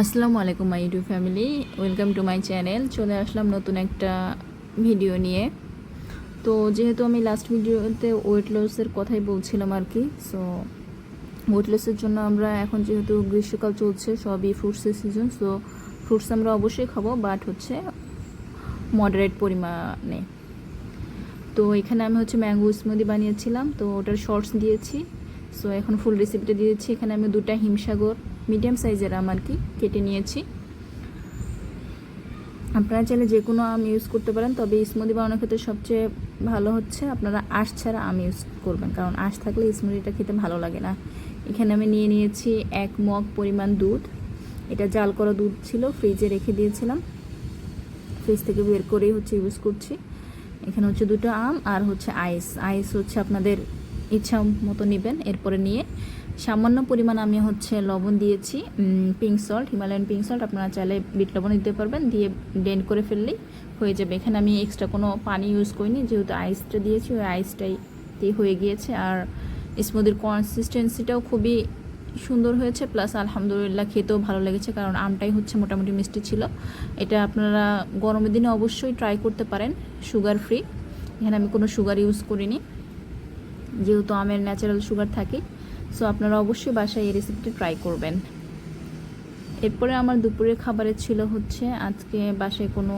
আসসালামু আলাইকুম my YouTube family welcome to my channel চলে আসলাম নতুন একটা ভিডিও নিয়ে। তো যেহেতু আমি লাস্ট ভিডিওতে ওয়েট লসের কথাই বলছিলাম আর কি সো ওয়েট লসের জন্য আমরা এখন যেহেতু গ্রীষ্মকাল চলছে, সবই ফ্রুটসের সিজন সো ফ্রুটস আমরা অবশ্যই খাব বাট হচ্ছে মডারেট পরিমাণে। তো এখানে আমি হচ্ছে ম্যাঙ্গো স্মুদি বানিয়েছিলাম, তো ওটার শর্টস দিয়েছি সো এখন ফুল রেসিপিটা দিয়েছি। এখানে আমি দুটা হিমসাগর মিডিয়াম সাইজের আম আর কি কেটে নিয়েছি। আপনারা চাইলে যে কোনো আম ইউজ করতে পারেন, তবে স্মুদি বানানোর ক্ষেত্রে সবচেয়ে ভালো হচ্ছে আপনারা আঁশ ছাড়া আম ইউজ করবেন, কারণ আঁশ থাকলে স্মুদিটা খেতে ভালো লাগে না। এখানে আমি নিয়ে নিয়েছি এক মগ পরিমাণ দুধ। এটা জাল করা দুধ ছিল ফ্রিজে রেখে দিয়েছিলাম। ফ্রিজ থেকে বের করেই হচ্ছে ইউজ করছি। এখানে হচ্ছে দুটো আম আর হচ্ছে আইস আইস হচ্ছে আপনাদের ইচ্ছা মতো নেবেন। এরপরে নিয়ে সামান্য পরিমাণ আমি হচ্ছে লবণ দিয়েছি pink salt Himalayan pink salt আপনারা চাইলে বিট লবণ দিতে পারবেন, দিয়ে ব্লেন্ড করে ফেললেই হয়ে যাবে। এখানে আমি এক্সট্রা কোনো পানি ইউজ করিনি, যেহেতু আইসটা দিয়েছি, ওই আইসটাই হয়ে গিয়েছে। আর স্মুদির কনসিস্টেন্সিটাও খুবই সুন্দর হয়েছে প্লাস আলহামদুলিল্লাহ খেতেও ভালো লেগেছে, কারণ আমটাই হচ্ছে মোটামুটি মিষ্টি ছিল। এটা আপনারা গরমের দিনে অবশ্যই ট্রাই করতে পারেন সুগার ফ্রি এখানে আমি কোনো সুগার ইউজ করিনি। যেহেতু আমের ন্যাচারাল সুগার থাকে সো আপনারা অবশ্যই বাসায় এই রেসিপিটি ট্রাই করবেন। এরপরে আমার দুপুরের খাবারে ছিল হচ্ছে আজকে বাসায় কোনো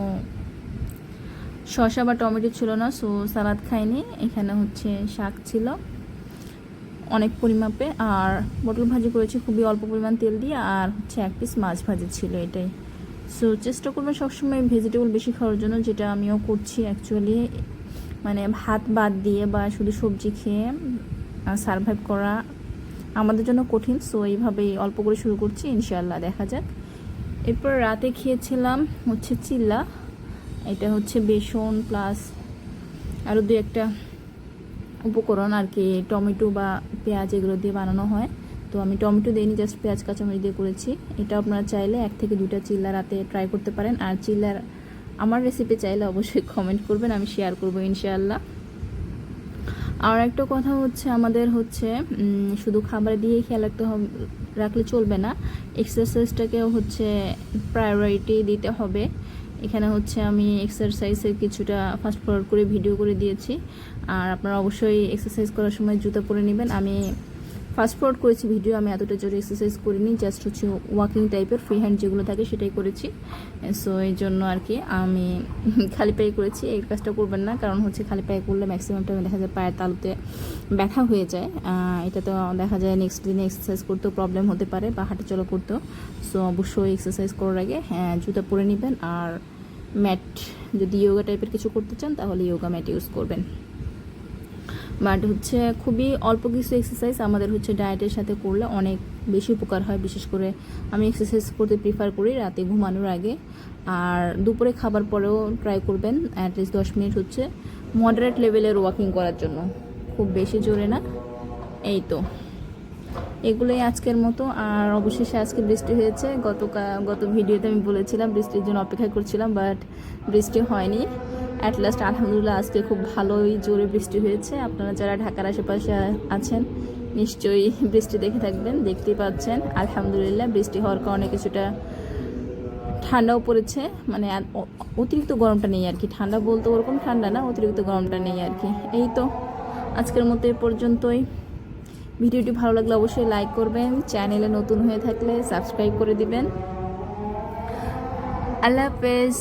শসা বা টমেটো ছিল না সো সালাদ খাইনি। এখানে হচ্ছে শাক ছিল অনেক পরিমাপে, আর পটল ভাজি করেছি খুবই অল্প পরিমাণ তেল দিয়ে, আর হচ্ছে এক পিস মাছ ভাজি ছিল এটাই। সো চেষ্টা করবেন সবসময় ভেজিটেবল বেশি খাওয়ার জন্য, যেটা আমিও করছি অ্যাকচুয়ালি মানে ভাত বাদ দিয়ে বা শুধু সবজি খেয়ে সারভাইভ করা আমাদের জন্য কঠিন। সো এইভাবেই অল্প করে শুরু করছি। ইনশাল্লাহ দেখা যাক। এরপর রাতে খেয়েছিলাম হচ্ছে চিল্লা। এটা হচ্ছে বেসন প্লাস আরও দু একটা উপকরণ আর কি, টমেটো বা পেঁয়াজ এগুলো দিয়ে বানানো হয়। তো আমি টমেটো দিইনি জাস্ট পেঁয়াজ, কাঁচামরিচ দিয়ে করেছি। এটা আপনারা চাইলে এক থেকে দুটা চিল্লা রাতে ট্রাই করতে পারেন। আর চিল্লার আমার রেসিপি চাইলে অবশ্যই কমেন্ট করবেন, আমি শেয়ার করব ইনশাআল্লাহ। আর একটা কথা হচ্ছে আমাদের হচ্ছে শুধু খাবার দিয়েই খেয়াল রাখতে হবে রাখলে চলবে না। এক্সারসাইজটাকেও হচ্ছে প্রায়োরিটি দিতে হবে। এখানে হচ্ছে আমি এক্সারসাইজের কিছুটা ফাস্ট ফরওয়ার্ড করে ভিডিও করে দিয়েছি। আর আপনারা অবশ্যই এক্সারসাইজ করার সময় জুতা পরে নেবেন। আমি ফাস্ট ফরওয়ার্ড করেছি ভিডিও আমি এতটা জোরে এক্সারসাইজ করিনি জাস্ট হচ্ছে ওয়াকিং টাইপের ফ্রি হ্যান্ড যেগুলো থাকে সেটাই করেছি। সো এই জন্য আর কি আমি খালি পায়ে করেছি, এই কাজটা করবেন না, কারণ হচ্ছে খালি পায়ে করলে ম্যাক্সিমাম টাইমে দেখা যায় পায়ের তালুতে ব্যথা হয়ে যায়। এটা তো দেখা যায় নেক্সট দিনে এক্সারসাইজ করতেও প্রবলেম হতে পারে বা হাঁটা চলা করতেও। সো অবশ্যই এক্সারসাইজ করার আগে হ্যাঁ জুতা পরে নেবেন আর ম্যাট যদি ইয়োগা টাইপের কিছু করতে চান, তাহলে ইয়োগা ম্যাট ইউজ করবেন। বাট হচ্ছে খুবই অল্প কিছু এক্সারসাইজ আমাদের হচ্ছে ডায়েটের সাথে করলে অনেক বেশি উপকার হয়। বিশেষ করে আমি এক্সারসাইজ করতে প্রিফার করি রাতে ঘুমানোর আগে। আর দুপুরে খাবার পরেও ট্রাই করবেন অ্যাটলিস্ট দশ মিনিট হচ্ছে মডারেট লেভেলের ওয়াকিং করার জন্য। খুব বেশি জোরে না। এই তো। এগুলোই আজকের মতো। আর অবশেষে আজকে বৃষ্টি হয়েছে। গতকাল গত ভিডিওতে আমি বলেছিলাম বৃষ্টির জন্য অপেক্ষা করছিলাম বাট বৃষ্টি হয়নি। অ্যাট লাস্ট আলহামদুলিল্লাহ, আজকে খুব ভালোই জোরে বৃষ্টি হয়েছে। আপনারা যারা ঢাকার আশেপাশে আছেন, নিশ্চয়ই বৃষ্টি দেখে থাকবেন, দেখতেই পাচ্ছেন। আলহামদুলিল্লাহ, বৃষ্টি হওয়ার কারণে কিছুটা ঠান্ডাও পড়েছে। মানে অতিরিক্ত গরমটা নেই আর কি। ঠান্ডা বলতে ওরকম ঠান্ডা না, অতিরিক্ত গরমটা নেই আর কি। এই তো, আজকের মতো এ পর্যন্তই। ভিডিওটি ভালো লাগলে অবশ্যই লাইক করবেন, চ্যানেলে নতুন হয়ে থাকলে সাবস্ক্রাইব করে দিবেন। আল্লাহ হাফেজ।